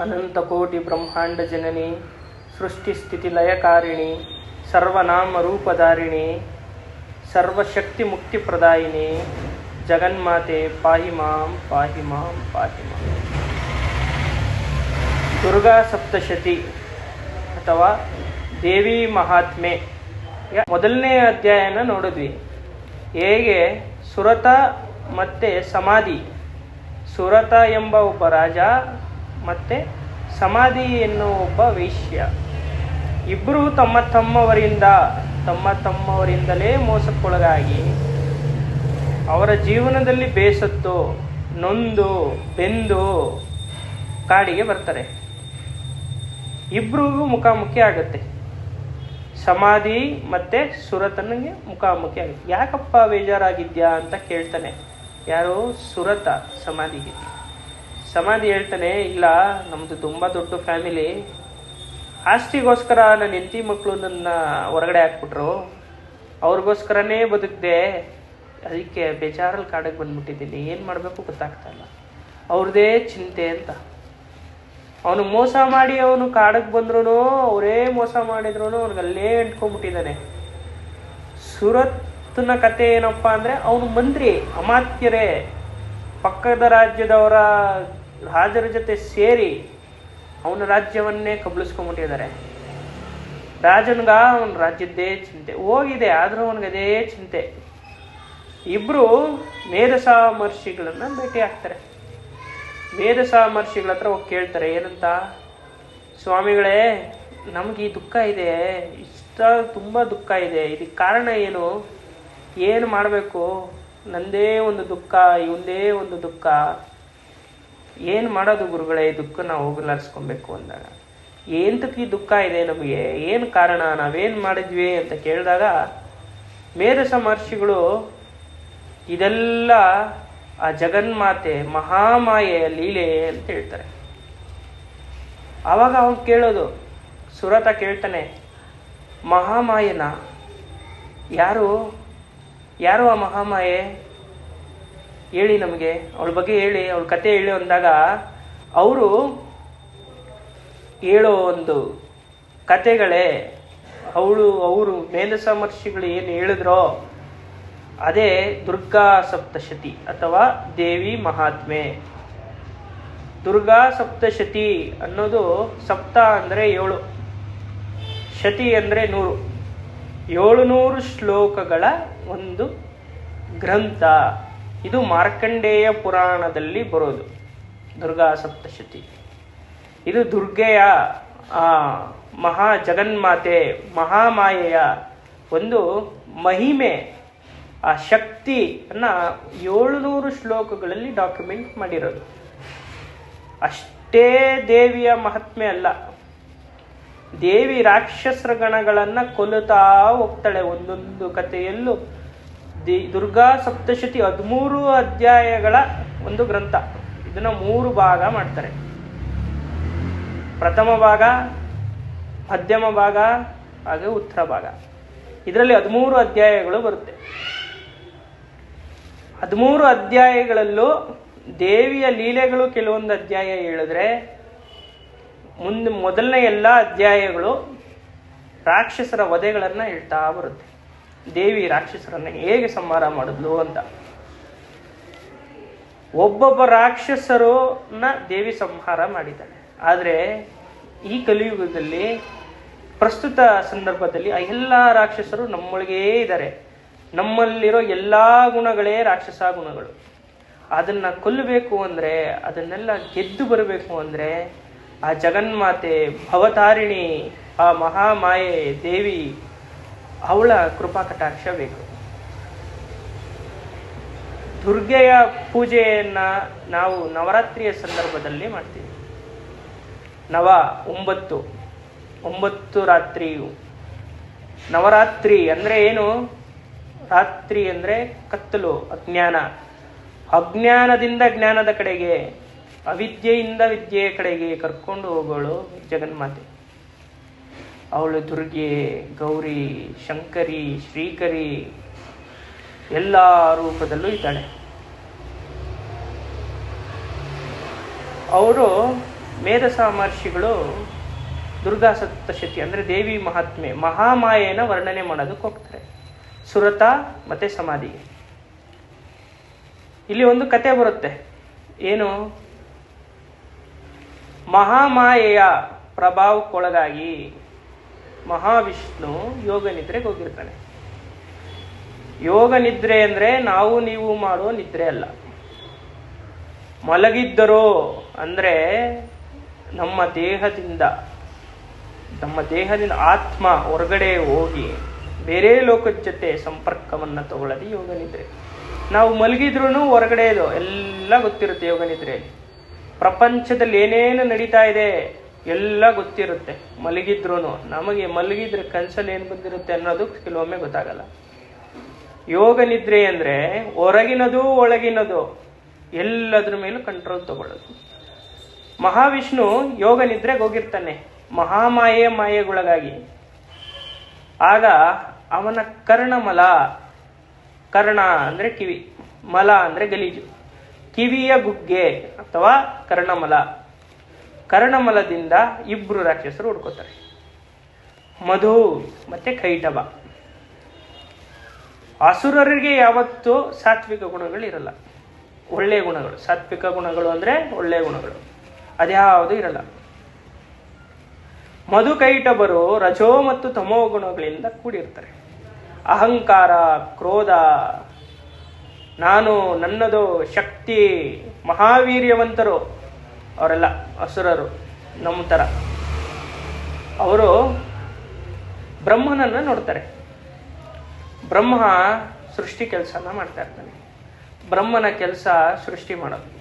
ಅನಂತಕೋಟಿ ಬ್ರಹ್ಮಾಂಡ ಜನನಿ, ಸೃಷ್ಟಿ ಸ್ಥಿತಿ ಲಯಕಾರಿಣಿ, ಸರ್ವನಾಮ ರೂಪಧಾರಿಣಿ, ಸರ್ವಶಕ್ತಿ ಮುಕ್ತಿ ಪ್ರದಾಯಿನಿ, ಜಗನ್ಮಾತೆ ಪಾಹಿ ಮಾಂ ಪಾಹಿ ಮಾಂ ಪಾಹಿ ಮಾಂ. ದುರ್ಗಾ ಸಪ್ತಶತಿ ಅಥವಾ ದೇವಿ ಮಹಾತ್ಮೆ. ಮೊದಲನೇ ಅಧ್ಯಾಯನ ನೋಡಿದ್ವಿ. ಹೇಗೆ ಸುರತ ಮತ್ತು ಸಮಾಧಿ. ಸುರತ ಎಂಬ ಒಬ್ಬ ರಾಜ ಮತ್ತು ಸಮಾಧಿ ಎನ್ನುವ ಒಬ್ಬ ವೈಶ್ಯ. ಇಬ್ಬರು ತಮ್ಮ ತಮ್ಮವರಿಂದ, ತಮ್ಮ ತಮ್ಮವರಿಂದಲೇ ಮೋಸಕ್ಕೊಳಗಾಗಿ ಅವರ ಜೀವನದಲ್ಲಿ ಬೇಸತ್ತು, ನೊಂದು, ಬೆಂದು ಕಾಡಿಗೆ ಬರ್ತಾರೆ. ಇಬ್ರಿಗೂ ಮುಖಾಮುಖಿ ಆಗುತ್ತೆ. ಸಮಾಧಿ ಮತ್ತೆ ಸುರತನಿಗೆ ಮುಖಾಮುಖಿ ಆಗುತ್ತೆ. ಯಾಕಪ್ಪ ಬೇಜಾರಾಗಿದ್ಯಾ ಅಂತ ಕೇಳ್ತಾನೆ. ಯಾರು ಸುರತ ಸಮಾಧಿಗೆ. ಸಮಾಧಿ ಹೇಳ್ತಾನೆ, ಇಲ್ಲ ನಮ್ಮದು ತುಂಬ ದೊಡ್ಡ ಫ್ಯಾಮಿಲಿ. ಆಸ್ತಿಗೋಸ್ಕರ ನನ್ನ ಹೆಂಡತಿ ಮಕ್ಕಳು ನನ್ನ ಹೊರಗಡೆ ಹಾಕ್ಬಿಟ್ರು. ಅವ್ರಿಗೋಸ್ಕರನೇ ಬದುಕಿದೆ. ಅದಕ್ಕೆ ಬೇಜಾರಲ್ಲಿ ಕಾಡಕ್ಕೆ ಬಂದ್ಬಿಟ್ಟಿದ್ದೀನಿ. ಏನು ಮಾಡಬೇಕು ಗೊತ್ತಾಗ್ತಾ ಇಲ್ಲ. ಅವ್ರದ್ದೇ ಚಿಂತೆ ಅಂತ. ಅವನು ಮೋಸ ಮಾಡಿ ಅವನು ಕಾಡಕ್ಕೆ ಬಂದ್ರು ಅವರೇ ಮೋಸ ಮಾಡಿದ್ರು ಅವ್ನಿಗೆ ಅಲ್ಲೇ ಅಂಟ್ಕೊಂಡ್ಬಿಟ್ಟಿದ್ದಾನೆ ಸುರತ್ನ ಕತೆ ಏನಪ್ಪ ಅಂದರೆ, ಅವನು ಮಂತ್ರಿ, ಅಮಾತ್ಯರೇ. ಪಕ್ಕದ ರಾಜ್ಯದವರ ರಾಜರ ಜೊತೆ ಸೇರಿ ಅವನ ರಾಜ್ಯವನ್ನೇ ಕಬಳಿಸ್ಕೊಂಡ್ಬಿಟ್ಟಿದ್ದಾರೆ ರಾಜನ್ಗ ಅವನ ರಾಜ್ಯದ್ದೇ ಚಿಂತೆ. ಹೋಗಿದೆ, ಆದರೂ ಅವನಿಗೆ ಅದೇ ಚಿಂತೆ. ಇಬ್ರು ಮೇಧಸಾ ಭೇಟಿ ಆಗ್ತಾರೆ. ಮೇಧಸಾ ಮಹರ್ಷಿಗಳ ಹತ್ರ ಹೋಗಿ ಕೇಳ್ತಾರೆ, ಏನಂತ? ಸ್ವಾಮಿಗಳೇ, ನಮ್ಗೆ ಈ ದುಃಖ ಇದೆ, ಇಷ್ಟ, ತುಂಬ ದುಃಖ ಇದೆ. ಇದಕ್ಕೆ ಕಾರಣ ಏನು? ಏನು ಮಾಡಬೇಕು? ನಂದೇ ಒಂದು ದುಃಖ, ಇವಂದೇ ಒಂದು ದುಃಖ. ಏನು ಮಾಡೋದು ಗುರುಗಳೇ, ಈ ದುಃಖನ ಹೋಗಲಾಡಿಸ್ಕೊಬೇಕು ಅಂದಾಗ. ಏಂತಕ್ಕೆ ಈ ದುಃಖ ಇದೆ ನಮಗೆ? ಏನು ಕಾರಣ? ನಾವೇನು ಮಾಡಿದ್ವಿ ಅಂತ ಕೇಳಿದಾಗ ಮೇಧಸ ಮಹರ್ಷಿಗಳು ಇದೆಲ್ಲ ಆ ಜಗನ್ಮಾತೆ ಮಹಾಮಾಯೆಯ ಲೀಲೆ ಅಂತ ಹೇಳ್ತಾರೆ. ಆವಾಗ ಅವನು ಕೇಳೋದು, ಸುರತ ಕೇಳ್ತಾನೆ, ಮಹಾಮಾಯನ? ಯಾರು? ಯಾರು ಆ ಮಹಾಮಾಯೆ? ಹೇಳಿ ನಮಗೆ ಅವಳ ಬಗ್ಗೆ ಹೇಳಿ ಅವಳ ಕತೆ ಹೇಳಿ ಅಂದಾಗ ಅವರು ಹೇಳೋ ಒಂದು ಕತೆಗಳೇ, ಅವಳು, ಅವರು ಮೇಧಸ ಏನು ಹೇಳಿದ್ರೋ, ಅದೇ ದುರ್ಗಾ ಸಪ್ತಶತಿ ಅಥವಾ ದೇವಿ ಮಹಾತ್ಮೆ. ದುರ್ಗಾ ಸಪ್ತಶತಿ ಅನ್ನೋದು ಸಪ್ತ ಅಂದರೆ ಏಳು, ಶತಿ ಅಂದರೆ ನೂರು. ಏಳು ನೂರು ಶ್ಲೋಕಗಳ ಒಂದು ಗ್ರಂಥ. ಇದು ಮಾರ್ಕಂಡೇಯ ಪುರಾಣದಲ್ಲಿ ಬರೋದು. ದುರ್ಗಾ ಸಪ್ತಶತಿ. ಇದು ದುರ್ಗೆಯ ಮಹಾ ಜಗನ್ಮಾತೆ, ಮಹಾಮಾಯೆಯ ಒಂದು ಮಹಿಮೆ, ಆ ಶಕ್ತಿಯನ್ನು ಏಳುನೂರು ಶ್ಲೋಕಗಳಲ್ಲಿ ಡಾಕ್ಯುಮೆಂಟ್ ಮಾಡಿರೋದು. ಅಷ್ಟೇ ದೇವಿಯ ಮಹಾತ್ಮೆ ಅಲ್ಲ. ದೇವಿ ರಾಕ್ಷಸರ ಗಣಗಳನ್ನು ಕೊಲ್ಲುತ್ತಾ ಹೋಗ್ತಾಳೆ ಒಂದೊಂದು ಕಥೆಯಲ್ಲೂ. ದಿ ದುರ್ಗಾ ಸಪ್ತಶತಿ ಹದಿಮೂರು ಅಧ್ಯಾಯಗಳ ಒಂದು ಗ್ರಂಥ. ಇದನ್ನ ಮೂರು ಭಾಗ ಮಾಡ್ತಾರೆ. ಪ್ರಥಮ ಭಾಗ, ಮಧ್ಯಮ ಭಾಗ, ಹಾಗೆ ಉತ್ತರ ಭಾಗ. ಇದರಲ್ಲಿ ಹದಿಮೂರು ಅಧ್ಯಾಯಗಳು ಬರುತ್ತೆ. ಹದಿಮೂರು ಅಧ್ಯಾಯಗಳಲ್ಲೂ ದೇವಿಯ ಲೀಲೆಗಳು ಕೆಲವೊಂದು ಅಧ್ಯಾಯ ಹೇಳಿದ್ರೆ, ಮುಂದೆ ಮೊದಲನೇ ಎಲ್ಲ ಅಧ್ಯಾಯಗಳು ರಾಕ್ಷಸರ ವಧೆಗಳನ್ನು ಹೇಳ್ತಾ ಬರುತ್ತೆ. ದೇವಿ ರಾಕ್ಷಸರನ್ನು ಹೇಗೆ ಸಂಹಾರ ಮಾಡಿದ್ಲು ಅಂತ. ಒಬ್ಬೊಬ್ಬ ರಾಕ್ಷಸರನ್ನ ದೇವಿ ಸಂಹಾರ ಮಾಡಿದ್ದಾಳೆ. ಆದರೆ ಈ ಕಲಿಯುಗದಲ್ಲಿ, ಪ್ರಸ್ತುತ ಸಂದರ್ಭದಲ್ಲಿ ಆ ಎಲ್ಲ ರಾಕ್ಷಸರು ನಮ್ಮೊಳಗೇ ಇದ್ದಾರೆ. ನಮ್ಮಲ್ಲಿರೋ ಎಲ್ಲ ಗುಣಗಳೇ ರಾಕ್ಷಸ ಗುಣಗಳು. ಅದನ್ನ ಕೊಲ್ಲಬೇಕು ಅಂದರೆ, ಅದನ್ನೆಲ್ಲ ಗೆದ್ದು ಬರಬೇಕು ಅಂದರೆ, ಆ ಜಗನ್ಮಾತೆ ಭವತಾರಿಣಿ, ಆ ಮಹಾಮಾಯೆ ದೇವಿ ಅವಳ ಕೃಪಾ ಕಟಾಕ್ಷ ಬೇಕು. ದುರ್ಗೆಯ ಪೂಜೆಯನ್ನ ನಾವು ನವರಾತ್ರಿಯ ಸಂದರ್ಭದಲ್ಲಿ ಮಾಡ್ತೀವಿ. ನವ ಒಂಬತ್ತು ಒಂಬತ್ತು ರಾತ್ರಿಯು. ನವರಾತ್ರಿ ಅಂದ್ರೆ ಏನು? ರಾತ್ರಿ ಅಂದ್ರೆ ಕತ್ತಲು, ಅಜ್ಞಾನ. ಅಜ್ಞಾನದಿಂದ ಜ್ಞಾನದ ಕಡೆಗೆ, ಅವಿದ್ಯೆಯಿಂದ ವಿದ್ಯೆಯ ಕಡೆಗೆ ಕರ್ಕೊಂಡು ಹೋಗೋಳು ಜಗನ್ಮಾತೆ. ಅವಳು ದುರ್ಗೆ, ಗೌರಿ, ಶಂಕರಿ, ಶ್ರೀಕರಿ ಎಲ್ಲ ರೂಪದಲ್ಲೂ ಇದ್ದಾಳೆ. ಅವರು ಮೇಧಸ ಮಹರ್ಷಿಗಳು ದುರ್ಗಾ ಸಪ್ತಶತಿ ಅಂದರೆ ದೇವಿ ಮಹಾತ್ಮೆ, ಮಹಾಮಾಯೆನ ವರ್ಣನೆ ಮಾಡೋದಕ್ಕೆ ಹೋಗ್ತಾರೆ. ಸುರತ ಮತ್ತು ಸಮಾಧಿಗೆ ಇಲ್ಲಿ ಒಂದು ಕತೆ ಬರುತ್ತೆ. ಏನು? ಮಹಾಮಾಯೆಯ ಪ್ರಭಾವಕ್ಕೊಳಗಾಗಿ ಮಹಾವಿಷ್ಣು ಯೋಗ ನಿದ್ರೆಗೆ ಹೋಗಿರ್ತಾನೆ. ಯೋಗ ನಿದ್ರೆ ಅಂದರೆ ನಾವು ನೀವು ಮಾಡೋ ನಿದ್ರೆ ಅಲ್ಲ. ಮಲಗಿದ್ದರೋ ಅಂದರೆ ನಮ್ಮ ದೇಹದಿಂದ ನಮ್ಮ ದೇಹದಿಂದ ಆತ್ಮ ಹೊರಗಡೆ ಹೋಗಿ ಬೇರೆ ಲೋಕದ ಜೊತೆ ಸಂಪರ್ಕವನ್ನು ತಗೊಳ್ಳೋದು ಯೋಗ ನಿದ್ರೆ. ನಾವು ಮಲಗಿದ್ರೂ ಹೊರಗಡೆ ಇದು ಎಲ್ಲ ಗೊತ್ತಿರುತ್ತೆ ಯೋಗ ನಿದ್ರೆಯಲ್ಲಿ ಪ್ರಪಂಚದಲ್ಲಿ ಏನೇನು ನಡೀತಾ ಇದೆ ಎಲ್ಲ ಗೊತ್ತಿರುತ್ತೆ. ಮಲಗಿದ್ರು ನಮಗೆ ಮಲಗಿದ್ರೆ ಕನ್ಸಲ್ಲಿ ಏನು ಬಂದಿರುತ್ತೆ ಅನ್ನೋದು ಕೆಲವೊಮ್ಮೆ ಗೊತ್ತಾಗಲ್ಲ. ಯೋಗ ನಿದ್ರೆ ಅಂದರೆ ಹೊರಗಿನದು, ಒಳಗಿನದು ಎಲ್ಲದ್ರ ಮೇಲೂ ಕಂಟ್ರೋಲ್ ತಗೊಳ್ಳೋದು. ಮಹಾವಿಷ್ಣು ಯೋಗ ನಿದ್ರೆಗೆ ಹೋಗಿರ್ತಾನೆ. ಮಹಾಮಾಯೆ ಮಾಯೆಗೊಳಗಾಗಿ. ಆಗ ಅವನ ಕರ್ಣಮಲ, ಕರ್ಣ ಅಂದರೆ ಕಿವಿ, ಮಲ ಅಂದರೆ ಗಲೀಜು. ಕಿವಿಯ ಗುಗ್ಗೆ ಅಥವಾ ಕರ್ಣಮಲ. ಕರ್ಣಮಲದಿಂದ ಇಬ್ರು ರಾಕ್ಷಸರು ಹುಡ್ಕೋತಾರೆ. ಮಧು ಮತ್ತೆ ಕೈಟವ. ಅಸುರರಿಗೆ ಯಾವತ್ತೂ ಸಾತ್ವಿಕ ಗುಣಗಳು ಇರಲ್ಲ. ಒಳ್ಳೆಯ ಗುಣಗಳು. ಸಾತ್ವಿಕ ಗುಣಗಳು ಅಂದರೆ ಒಳ್ಳೆಯ ಗುಣಗಳು. ಅದ್ಯಾವುದು ಇರಲ್ಲ. ಮಧು ಕೈಟಬರು ರಜೋ ಮತ್ತು ತಮೋ ಗುಣಗಳಿಂದ ಕೂಡಿರ್ತಾರೆ. ಅಹಂಕಾರ, ಕ್ರೋಧ, ನಾನು ನನ್ನದು ಶಕ್ತಿ, ಮಹಾವೀರ್ಯವಂತರು ಅವರೆಲ್ಲ ಅಸುರರು ನಮ್ಮ ಥರ ಅವರು ಬ್ರಹ್ಮನನ್ನು ನೋಡ್ತಾರೆ. ಬ್ರಹ್ಮ ಸೃಷ್ಟಿ ಕೆಲಸನ ಮಾಡ್ತಾ ಇರ್ತಾನೆ. ಬ್ರಹ್ಮನ ಕೆಲಸ ಸೃಷ್ಟಿ ಮಾಡೋದು.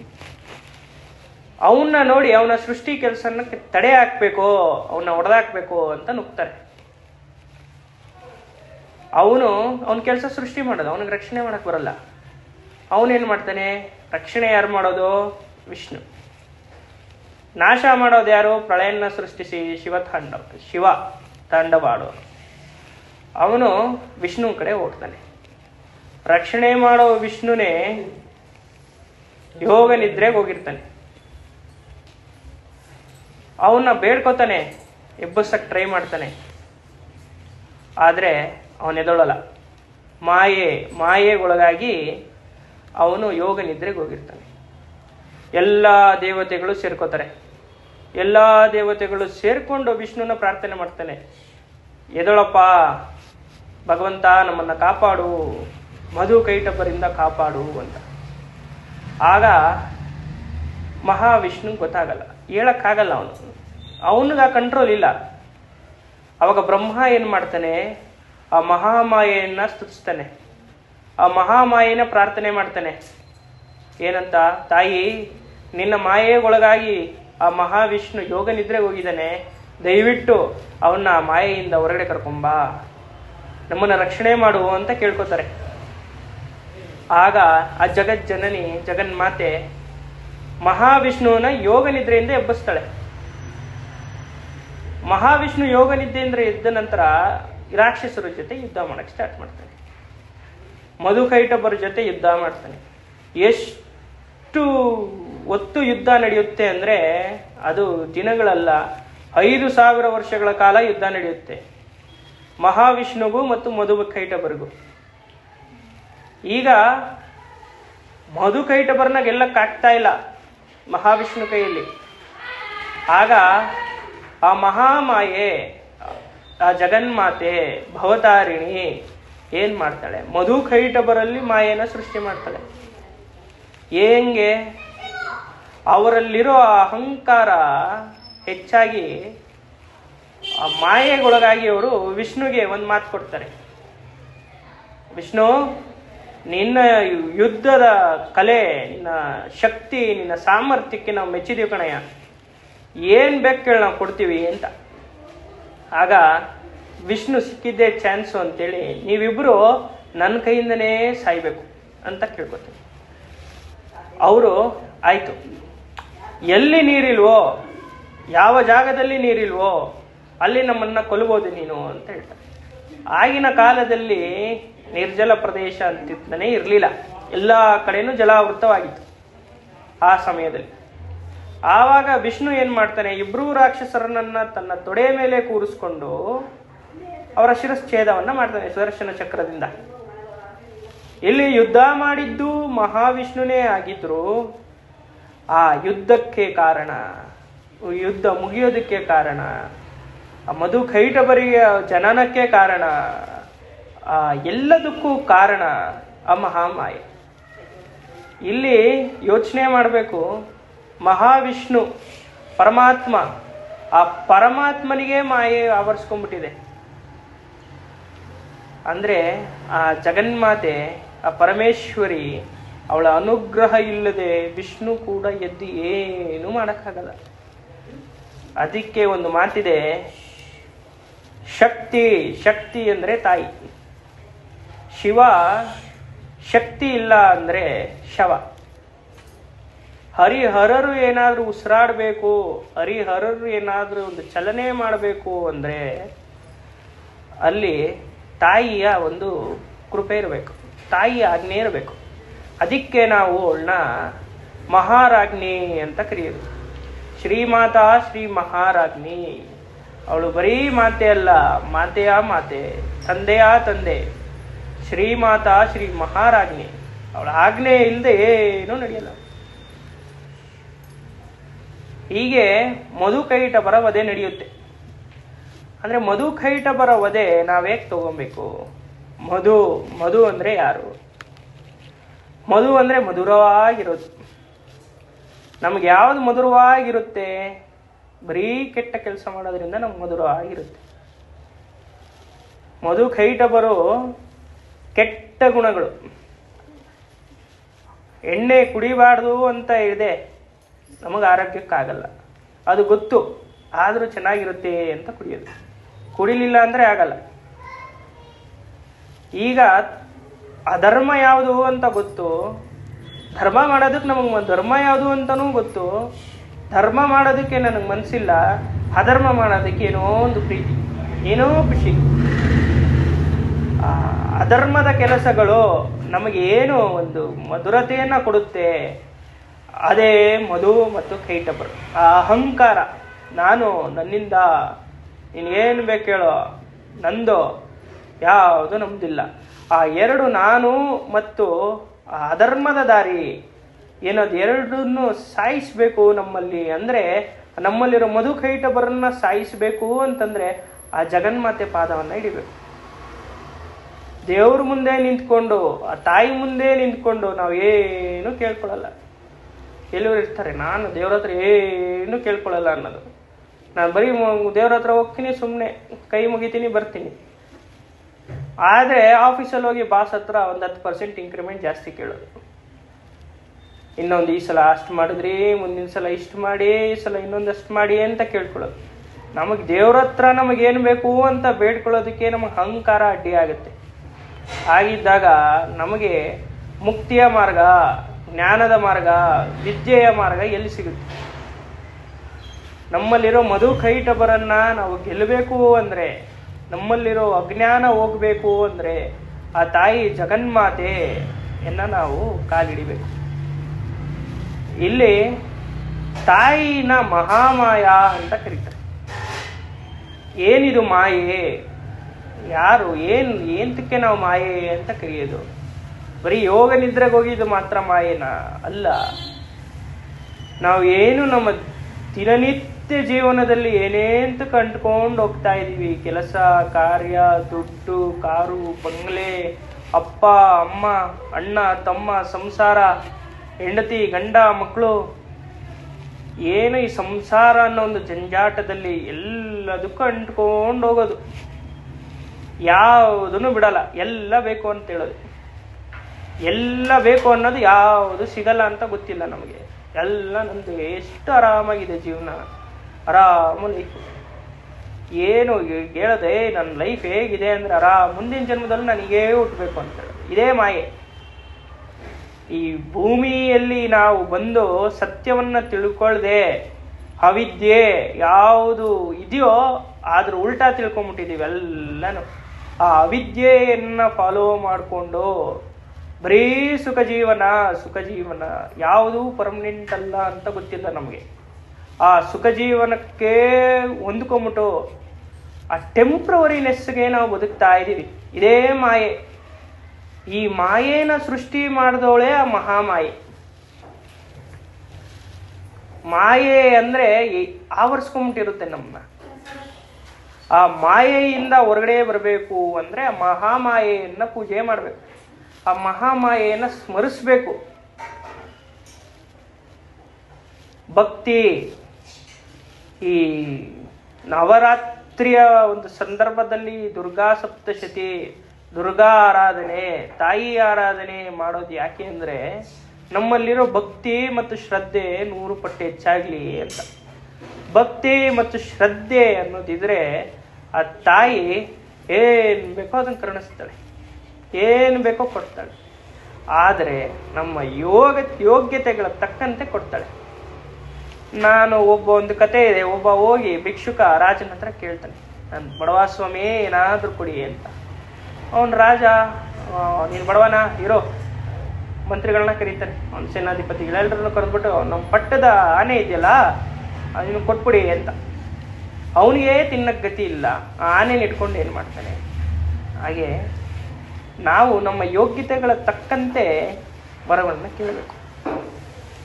ಅವನ್ನ ನೋಡಿ ಅವನ ಸೃಷ್ಟಿ ಕೆಲಸನ ತಡೆ ಹಾಕ್ಬೇಕು, ಅವನ್ನ ಹೊಡೆದಾಕ್ಬೇಕು ಅಂತ ನುಗ್ತಾರೆ. ಅವನು, ಅವನ ಕೆಲಸ ಸೃಷ್ಟಿ ಮಾಡೋದು, ಅವನಿಗೆ ರಕ್ಷಣೆ ಮಾಡಕ್ ಬರಲ್ಲ. ಅವನೇನು ಮಾಡ್ತಾನೆ? ರಕ್ಷಣೆ ಯಾರು ಮಾಡೋದು? ವಿಷ್ಣು. ನಾಶ ಮಾಡೋದು ಯಾರು? ಪ್ರಳಯನ ಸೃಷ್ಟಿಸಿ ಶಿವ ತಾಂಡವ ಶಿವ ತಾಂಡವ ಆಡೋನು ಅವನು ವಿಷ್ಣು ಕಡೆ ಹೋಗ್ತಾನೆ ರಕ್ಷಣೆ ಮಾಡೋ ವಿಷ್ಣುನೇ ಯೋಗ ನಿದ್ರೆಗೆ ಹೋಗಿರ್ತಾನೆ. ಅವನ್ನ ಬೇಡ್ಕೋತಾನೆ ಎಬ್ಬಸಕ್ಕೆ ಟ್ರೈ ಮಾಡ್ತಾನೆ. ಆದರೆ ಅವನ ಎದೊಳಲ್ಲ. ಮಾಯೆ, ಮಾಯೆಗೊಳಗಾಗಿ ಅವನು ಯೋಗ ನಿದ್ರೆಗೆ ಹೋಗಿರ್ತಾನೆ. ಎಲ್ಲ ದೇವತೆಗಳು ಸೇರ್ಕೋತಾರೆ. ಎಲ್ಲ ದೇವತೆಗಳು ಸೇರಿಕೊಂಡು ವಿಷ್ಣುನ ಪ್ರಾರ್ಥನೆ ಮಾಡ್ತಾನೆ. ಎದೊಳಪ್ಪ, ಭಗವಂತ ನಮ್ಮನ್ನ ಕಾಪಾಡು, ಮಧು ಕೈಟಪರಿಂದ ಕಾಪಾಡು ಅಂತ. ಆಗ ಮಹಾವಿಷ್ಣುಗೆ ಗೊತ್ತಾಗಲ್ಲ. ಹೇಳಕ್ಕಾಗಲ್ಲ ಅವನು. ಅವನಿಗೆ ಆ ಕಂಟ್ರೋಲ್ ಇಲ್ಲ. ಅವಾಗ ಬ್ರಹ್ಮ ಏನು ಮಾಡ್ತಾನೆ? ಆ ಮಹಾಮಾಯೆಯನ್ನು ಸ್ತುತಿಸ್ತಾನೆ. ಆ ಮಹಾಮಾಯೆನ ಪ್ರಾರ್ಥನೆ ಮಾಡ್ತಾನೆ. ಏನಂತ? ತಾಯಿ, ನಿನ್ನ ಮಾಯೆಗೊಳಗಾಗಿ ಆ ಮಹಾವಿಷ್ಣು ಯೋಗ ನಿದ್ರೆಗೆ ಹೋಗಿದ್ದಾನೆ. ದಯವಿಟ್ಟು ಅವನ್ನ ಮಾಯೆಯಿಂದ ಹೊರಗಡೆ ಕರ್ಕೊಂಬಾ. ನಮ್ಮನ್ನ ರಕ್ಷಣೆ ಮಾಡು ಅಂತ ಕೇಳ್ಕೊತಾರೆ. ಆಗ ಆ ಜಗಜ್ಜನನಿ, ಜಗನ್ಮಾತೆ ಮಹಾವಿಷ್ಣುವನ ಯೋಗ ನಿದ್ರೆಯಿಂದ ಎಬ್ಬಿಸ್ತಾಳೆ. ಮಹಾವಿಷ್ಣು ಯೋಗ ನಿದ್ದೆಯಿಂದ ಎದ್ದ ನಂತರ ರಾಕ್ಷಸರ ಜೊತೆ ಯುದ್ಧ ಮಾಡಕ್ಕೆ ಸ್ಟಾರ್ಟ್ ಮಾಡ್ತಾನೆ. ಮಧುಕೈಟಬರ ಜೊತೆ ಯುದ್ಧ ಮಾಡ್ತಾನೆ. ಎಷ್ಟು ಒತ್ತು ಯುದ್ಧ ನಡೆಯುತ್ತೆ ಅಂದರೆ ಅದು ದಿನಗಳಲ್ಲ, ಐದು ಸಾವಿರ ವರ್ಷಗಳ ಕಾಲ ಯುದ್ಧ ನಡೆಯುತ್ತೆ. ಮಹಾವಿಷ್ಣುಗೂ ಮತ್ತು ಮಧುಕೈಟಬರಿಗೂ. ಈಗ ಮಧುಕೈಟಬರ್ನ ಗೆಲ್ಲಕ್ಕಾಗ್ತಾ ಇಲ್ಲ ಮಹಾವಿಷ್ಣು ಕೈಯಲ್ಲಿ. ಆಗ ಆ ಮಹಾಮಾಯೆ, ಆ ಜಗನ್ಮಾತೆ, ಭವತಾರಿಣಿ ಏನ್ ಮಾಡ್ತಾಳೆ? ಮಧು ಕೈಟಬರಲ್ಲಿ ಮಾಯೆನ ಸೃಷ್ಟಿ ಮಾಡ್ತಾಳೆ. ಹೆಂಗೆ ಅವರಲ್ಲಿರೋ ಅಹಂಕಾರ ಹೆಚ್ಚಾಗಿ ಆ ಮಾಯೆಗೊಳಗಾಗಿ ಅವರು ವಿಷ್ಣುಗೆ ಒಂದು ಮಾತು ಕೊಡ್ತಾರೆ. ವಿಷ್ಣು, ನಿನ್ನ ಯುದ್ಧದ ಕಲೆ, ನಿನ್ನ ಶಕ್ತಿ, ನಿನ್ನ ಸಾಮರ್ಥ್ಯಕ್ಕೆ ನಾವು ಮೆಚ್ಚಿದೀವಿ ಕಣಯ್ಯ. ಏನು ಬೇಕು ಕೇಳಿ ನಾವು ಕೊಡ್ತೀವಿ ಅಂತ. ಆಗ ವಿಷ್ಣು ಸಿಕ್ಕಿದ್ದೇ ಚಾನ್ಸು ಅಂತೇಳಿ ನೀವಿಬ್ರು ನನ್ನ ಕೈಯಿಂದನೇ ಸಾಯ್ಬೇಕು ಅಂತ ಕೇಳ್ಕೊತೀವಿ. ಅವರು, ಆಯ್ತು ಎಲ್ಲಿ ನೀರಿಲ್ವೋ, ಯಾವ ಜಾಗದಲ್ಲಿ ನೀರಿಲ್ವೋ, ಅಲ್ಲಿ ನಮ್ಮನ್ನ ಕೊಲ್ಬೋದು ನೀನು ಅಂತ ಹೇಳ್ತಾರೆ. ಆಗಿನ ಕಾಲದಲ್ಲಿ ನಿರ್ಜಲ ಪ್ರದೇಶ ಅಂತಿದ್ದಾನೆ ಇರಲಿಲ್ಲ. ಎಲ್ಲ ಕಡೆಯೂ ಜಲಾವೃತವಾಗಿತ್ತು ಆ ಸಮಯದಲ್ಲಿ. ಆವಾಗ ವಿಷ್ಣು ಏನ್ ಮಾಡ್ತಾನೆ, ಇಬ್ರೂ ರಾಕ್ಷಸರನ್ನ ತನ್ನ ತೊಡೆ ಮೇಲೆ ಕೂರಿಸ್ಕೊಂಡು ಅವರ ಶಿರಶ್ಛೇದವನ್ನ ಮಾಡ್ತಾನೆ ಸುದರ್ಶನ ಚಕ್ರದಿಂದ. ಇಲ್ಲಿ ಯುದ್ಧ ಮಾಡಿದ್ದು ಮಹಾವಿಷ್ಣುನೇ ಆಗಿದ್ರು ಆ ಯುದ್ಧಕ್ಕೆ ಕಾರಣ, ಯುದ್ಧ ಮುಗಿಯೋದಕ್ಕೆ ಕಾರಣ, ಆ ಮಧು ಕೈಟಬರಿಯ ಜನನಕ್ಕೆ ಕಾರಣ, ಆ ಎಲ್ಲದಕ್ಕೂ ಕಾರಣ ಆ ಮಹಾಮಾಯೆ. ಇಲ್ಲಿ ಯೋಚನೆ ಮಾಡಬೇಕು, ಮಹಾವಿಷ್ಣು, ಪರಮಾತ್ಮ, ಆ ಪರಮಾತ್ಮನಿಗೆ ಮಾಯೆ ಆವರಿಸ್ಕೊಂಡ್ಬಿಟ್ಟಿದೆ. ಅಂದ್ರೆ ಆ ಜಗನ್ಮಾತೆ, ಆ ಪರಮೇಶ್ವರಿ ಅವಳ ಅನುಗ್ರಹ ಇಲ್ಲದೆ ವಿಷ್ಣು ಕೂಡ ಎದ್ದು ಏನು ಮಾಡೋಕ್ಕಾಗಲ್ಲ. ಅದಕ್ಕೆ ಒಂದು ಮಾತಿದೆ, ಶಕ್ತಿ ಶಕ್ತಿ ಅಂದ್ರೆ ತಾಯಿ. ಶಿವ ಶಕ್ತಿ ಇಲ್ಲ ಅಂದ್ರೆ ಶವ. ಹರಿಹರರು ಏನಾದರೂ ಉಸಿರಾಡಬೇಕು, ಹರಿಹರರು ಏನಾದರೂ ಒಂದು ಚಲನೆ ಮಾಡಬೇಕು ಅಂದ್ರೆ ಅಲ್ಲಿ ತಾಯಿಯ ಒಂದು ಕೃಪೆ ಇರಬೇಕು, ತಾಯಿಯ ಆಜ್ಞೆ ಇರಬೇಕು. ಅದಕ್ಕೆ ನಾವು ಅವಳನ್ನ ಮಹಾರಾಜ್ಞಿ ಅಂತ ಕರೆಯೋದು. ಶ್ರೀಮಾತಾ ಶ್ರೀ ಮಹಾರಾಜ್ಞಿ ಅವಳು ಬರೀ ಮಾತೆ ಅಲ್ಲ, ಮಾತೆಯ ಮಾತೆ, ತಂದೆಯ ತಂದೆ. ಶ್ರೀಮಾತಾ ಶ್ರೀ ಮಹಾರಾಜ್ಞಿ ಅವಳ ಆಜ್ಞೆ ಇಲ್ಲದೆ ಏನೂ ನಡೆಯಲ್ಲ. ಹೀಗೆ ಮಧುಕೈಟಬರ ವಧೆ ನಡೆಯುತ್ತೆ. ಅಂದ್ರೆ ಮಧುಕೈಟಬರ ವಧೆ ನಾವೇಗೆ ತಗೊಬೇಕು? ಮಧು ಮಧು ಅಂದ್ರೆ ಯಾರು? ಮಧು ಅಂದ್ರೆ ಮಧುರವಾಗಿರೋದು. ನಮ್ಗೆ ಯಾವ್ದು ಮಧುರವಾಗಿರುತ್ತೆ? ಬರೀ ಕೆಟ್ಟ ಕೆಲಸ ಮಾಡೋದ್ರಿಂದ ನಮ್ಗೆ ಮಧುರವಾಗಿರುತ್ತೆ. ಮಧು ಕೈಟ ಬರೋ ಕೆಟ್ಟ ಗುಣಗಳು. ಎಣ್ಣೆ ಕುಡಿಬಾರ್ದು ಅಂತ ಇದೆ. ನಮಗೆ ಆರೋಗ್ಯಕ್ಕಾಗಲ್ಲ. ಅದು ಗೊತ್ತು. ಆದರೂ ಚೆನ್ನಾಗಿರುತ್ತೆ ಅಂತ ಕುಡಿಯೋದು. ಕುಡಿಲಿಲ್ಲ ಅಂದರೆ ಆಗಲ್ಲ. ಈಗ ಅಧರ್ಮ ಯಾವುದು ಅಂತ ಗೊತ್ತು, ಧರ್ಮ ಮಾಡೋದಕ್ಕೆ ನಮಗೆ ಧರ್ಮ ಯಾವುದು ಅಂತನೂ ಗೊತ್ತು, ಧರ್ಮ ಮಾಡೋದಕ್ಕೆ ನನಗೆ ಮನಸ್ಸಿಲ್ಲ ಅಧರ್ಮ ಮಾಡೋದಕ್ಕೆ ಏನೋ ಒಂದು ಪ್ರೀತಿ, ಏನೋ ಖುಷಿ. ಅಧರ್ಮದ ಕೆಲಸಗಳು ನಮಗೆ ಏನು ಒಂದು ಮಧುರತೆಯನ್ನು ಕೊಡುತ್ತೆ, ಅದೇ ಮಧು ಮತ್ತು ಕೈಟಬರು. ಆ ಅಹಂಕಾರ, ನಾನು ನನ್ನಿಂದ ನೀನೇನು ಬೇಕು ಹೇಳೋ, ನಂದು, ಯಾವುದು ನಮ್ದಿಲ್ಲ. ಆ ಎರಡು ನಾನು ಮತ್ತು ಅಧರ್ಮದ ದಾರಿ ಏನದು ಎರಡನ್ನು ಸಾಯಿಸ್ಬೇಕು ನಮ್ಮಲ್ಲಿ ಅಂದ್ರೆ ನಮ್ಮಲ್ಲಿರೋ ಮಧು ಕೈಟಬರನ್ನ ಸಾಯಿಸಬೇಕು ಅಂತಂದ್ರೆ ಆ ಜಗನ್ಮಾತೆ ಪಾದವನ್ನ ಹಿಡಿಬೇಕು. ದೇವ್ರ ಮುಂದೆ ನಿಂತ್ಕೊಂಡು, ಆ ತಾಯಿ ಮುಂದೆ ನಿಂತ್ಕೊಂಡು ನಾವು ಏನು ಕೇಳ್ಕೊಳ್ಳಲ್ಲ. ಕೆಲವರು ಇರ್ತಾರೆ? ನಾನು ದೇವ್ರ ಹತ್ರ ಏನು ಕೇಳ್ಕೊಳ್ಳಲ್ಲ ಅನ್ನೋದು. ನಾನು ಬರೀ ದೇವ್ರ ಹತ್ರ ಹೋಗ್ತೀನಿ ಸುಮ್ಮನೆ ಕೈ ಮುಗಿತೀನಿ, ಬರ್ತೀನಿ. ಆದರೆ ಆಫೀಸಲ್ಲಿ ಹೋಗಿ ಬಾಸ್ ಹತ್ರ ಒಂದು ಹತ್ತು ಪರ್ಸೆಂಟ್ ಇನ್ಕ್ರಿಮೆಂಟ್ ಜಾಸ್ತಿ ಕೇಳೋದು. ಇನ್ನೊಂದು ಈ ಸಲ ಅಷ್ಟು ಮಾಡಿದ್ರಿ, ಮುಂದಿನ ಸಲ ಇಷ್ಟು ಮಾಡಿ, ಈ ಸಲ ಇನ್ನೊಂದಷ್ಟು ಮಾಡಿ ಅಂತ ಕೇಳ್ಕೊಳ್ಳೋದು. ನಮಗೆ ದೇವ್ರ ಹತ್ರ ನಮಗೇನು ಬೇಕು ಅಂತ ಬೇಡ್ಕೊಳ್ಳೋದಕ್ಕೆ ನಮಗೆ ಅಹಂಕಾರ ಅಡ್ಡಿ ಆಗುತ್ತೆ. ಆಗಿದ್ದಾಗ ನಮಗೆ ಮುಕ್ತಿಯ ಮಾರ್ಗ, ಜ್ಞಾನದ ಮಾರ್ಗ, ವಿದ್ಯೆಯ ಮಾರ್ಗ ಎಲ್ಲಿ ಸಿಗುತ್ತೆ? ನಮ್ಮಲ್ಲಿರೋ ಮಧು ಕೈಟಬರನ್ನ ನಾವು ಗೆಲ್ಲಬೇಕು ಅಂದ್ರೆ ನಮ್ಮಲ್ಲಿರೋ ಅಜ್ಞಾನ ಹೋಗ್ಬೇಕು ಅಂದ್ರೆ ಆ ತಾಯಿ ಜಗನ್ಮಾತೆ ಎನ್ನ ನಾವು ಕಾಲಿಡಿಬೇಕು. ಇಲ್ಲಿ ತಾಯಿನ ಮಹಾಮಾಯ ಅಂತ ಕರೀತಾರೆ. ಏನಿದು ಮಾಯೆ? ಯಾರು? ಏನ್, ಏಂತಕ್ಕೆ ನಾವು ಮಾಯೆ ಅಂತ ಕರೆಯೋದು? ಬರೀ ಯೋಗ ನಿದ್ರೆಗೆ ಹೋಗಿದ್ದು ಮಾತ್ರ ಮಾಯೇನ? ಅಲ್ಲ. ನಾವು ಏನು ನಮ್ಮ ದಿನನಿತ್ಯ ಜೀವನದಲ್ಲಿ ಏನೇಂತ ಕಂಡ್ಕೊಂಡು ಹೋಗ್ತಾ ಇದೀವಿ. ಕೆಲಸ, ಕಾರ್ಯ, ದುಡ್ಡು, ಕಾರು, ಬಂಗ್ಲೆ, ಅಪ್ಪ, ಅಮ್ಮ, ಅಣ್ಣ, ತಮ್ಮ, ಸಂಸಾರ, ಹೆಂಡತಿ, ಗಂಡ ಮಕ್ಕಳು ಏನು ಈ ಸಂಸಾರ ಅನ್ನೋ ಒಂದು ಜಂಜಾಟದಲ್ಲಿ ಎಲ್ಲದಕ್ಕೂ ಅಂಟ್ಕೊಂಡು ಹೋಗೋದು. ಯಾವುದನ್ನು ಬಿಡಲ್ಲ. ಎಲ್ಲ ಬೇಕು ಅಂತ ಹೇಳೋದು. ಎಲ್ಲ ಬೇಕು ಅನ್ನೋದು ಯಾವುದು ಸಿಗಲ್ಲ ಅಂತ ಗೊತ್ತಿಲ್ಲ ನಮಗೆ. ಎಲ್ಲ ನಮ್ಮದು ಎಷ್ಟು ಆರಾಮಾಗಿದೆ ಜೀವನ. ಆರಾಮ ಲೈಫ್ ಏನು ಹೇಳದೆ ನನ್ನ ಲೈಫ್ ಹೇಗಿದೆ ಅಂದ್ರೆ ಅರಾ ಮುಂದಿನ ಜನ್ಮದಲ್ಲಿ ನನಗೇ ಹುಟ್ಟಬೇಕು ಅಂತ ಇದೇ ಮಾಯೆ. ಈ ಭೂಮಿಯಲ್ಲಿ ನಾವು ಬಂದು ಸತ್ಯವನ್ನ ತಿಳ್ಕೊಳ್ದೆ, ಅವಿದ್ಯೆ ಯಾವುದು ಇದೆಯೋ ಆದ್ರ ಉಲ್ಟಾ ತಿಳ್ಕೊಂಬಿಟ್ಟಿದೀವಿ ಎಲ್ಲಾನು. ಆ ಅವಿದ್ಯೆಯನ್ನ ಫಾಲೋ ಮಾಡಿಕೊಂಡು ಬರೀ ಸುಖ ಜೀವನ ಸುಖ ಜೀವನ ಯಾವುದು ಪರ್ಮನೆಂಟ್ ಅಲ್ಲ ಅಂತ ಗೊತ್ತಿಲ್ಲ ನಮಗೆ. ಆ ಸುಖ ಜೀವನಕ್ಕೆ ಹೊಂದ್ಕೊಂಬಿಟ್ಟು ಆ ಟೆಂಪ್ರವರಿನೆಸ್ಗೆ ನಾವು ಬದುಕ್ತಾ ಇದ್ದೀವಿ. ಇದೇ ಮಾಯೆ. ಈ ಮಾಯೇನ ಸೃಷ್ಟಿ ಮಾಡಿದವಳೇ ಆ ಮಹಾಮಾಯೆ. ಮಾಯೆ ಅಂದ್ರೆ ಆವರಿಸ್ಕೊಂಬಿಟ್ಟಿರುತ್ತೆ ನಮ್ಮನ್ನ ಆ ಮಾಯೆಯಿಂದ ಹೊರಗಡೆ ಬರಬೇಕು ಅಂದ್ರೆ ಆ ಮಹಾಮಾಯೆಯನ್ನ ಪೂಜೆ ಮಾಡಬೇಕು. ಆ ಮಹಾಮಾಯೆಯನ್ನು ಸ್ಮರಿಸ್ಬೇಕು. ಭಕ್ತಿ. ಈ ನವರಾತ್ರಿಯ ಒಂದು ಸಂದರ್ಭದಲ್ಲಿ ದುರ್ಗಾ ಸಪ್ತಶತಿ, ದುರ್ಗಾ ಆರಾಧನೆ, ತಾಯಿ ಆರಾಧನೆ ಮಾಡೋದು ಯಾಕೆ ಅಂದ್ರೆ ನಮ್ಮಲ್ಲಿರೋ ಭಕ್ತಿ ಮತ್ತು ಶ್ರದ್ಧೆ ನೂರು ಪಟ್ಟು ಹೆಚ್ಚಾಗ್ಲಿ ಅಂತ. ಭಕ್ತಿ ಮತ್ತು ಶ್ರದ್ಧೆ ಅನ್ನೋದಿದ್ರೆ ಆ ತಾಯಿ ಏನ್ ಬೇಕೋ ಅದನ್ನು ಕರುಣಿಸ್ತಾಳೆ, ಏನು ಬೇಕೋ ಕೊಡ್ತಾಳೆ. ಆದರೆ ನಮ್ಮ ಯೋಗ ಯೋಗ್ಯತೆಗಳ ತಕ್ಕಂತೆ ಕೊಡ್ತಾಳೆ. ನಾನು ಒಬ್ಬ ಒಂದು ಕತೆ ಇದೆ, ಒಬ್ಬ ಹೋಗಿ ಭಿಕ್ಷುಕ ರಾಜನ ಹತ್ರ ಕೇಳ್ತಾನೆ, ನಾನು ಬಡವ ಸ್ವಾಮಿ, ಏನಾದರೂ ಕೊಡಿ ಅಂತ. ಅವನು ರಾಜ ನೀನು ಬಡವನ? ಇರೋ. ಮಂತ್ರಿಗಳನ್ನ ಕರೀತಾನೆ. ಅವ್ನು ಸೇನಾಧಿಪತಿಗಳೆಲ್ಲರನ್ನು ಕರೆದ್ಬಿಟ್ಟು, ನಮ್ಮ ಪಟ್ಟದ ಆನೆ ಇದೆಯಲ್ಲ, ಅದನ್ನು ಕೊಟ್ಬಿಡಿ ಅಂತ. ಅವನಿಗೆ ತಿನ್ನಕ್ಕೆ ಗತಿ ಇಲ್ಲ. ಆ ಆನೆನ ಇಟ್ಕೊಂಡು ಏನು ಮಾಡ್ತಾನೆ? ಹಾಗೆ ನಾವು ನಮ್ಮ ಯೋಗ್ಯತೆಗಳ ತಕ್ಕಂತೆ ವರಗಳನ್ನು ಕೇಳಬೇಕು,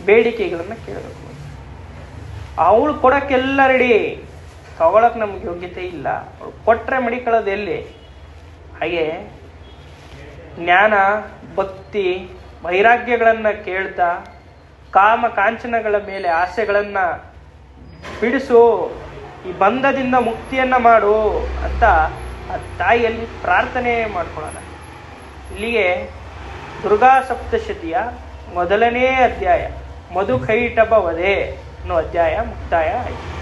ಬೇಡಿಕೆಗಳನ್ನು ಕೇಳಬೇಕು. ಅವಳು ಕೊಡಕ್ಕೆಲ್ಲ ರೆಡಿ ತಗೊಳಕ್ ನಮ್ಗೆ ಯೋಗ್ಯತೆ ಇಲ್ಲ. ಅವಳು ಕೊಟ್ಟರೆ ಮಡಿಕೊಳ್ಳೋದು ಎಲ್ಲಿ? ಹಾಗೆ ಜ್ಞಾನ, ಭಕ್ತಿ, ವೈರಾಗ್ಯಗಳನ್ನು ಕೇಳ್ತಾ, ಕಾಮ ಕಾಂಚನಗಳ ಮೇಲೆ ಆಸೆಗಳನ್ನು ಬಿಡಿಸು, ಈ ಬಂಧದಿಂದ ಮುಕ್ತಿಯನ್ನ ಮಾಡು ಅಂತ ಆ ತಾಯಿಯಲ್ಲಿ ಪ್ರಾರ್ಥನೆ ಮಾಡ್ಕೊಳ್ಳೋಣ. ಇಲ್ಲಿಗೆ ದುರ್ಗಾ ಸಪ್ತಶತಿಯ ಮೊದಲನೇ ಅಧ್ಯಾಯ. ಮಧುಕೈಟಭ ವಧೆ ಅನ್ನೋ ಅಧ್ಯಾಯ ಮುಕ್ತಾಯ ಆಯಿತು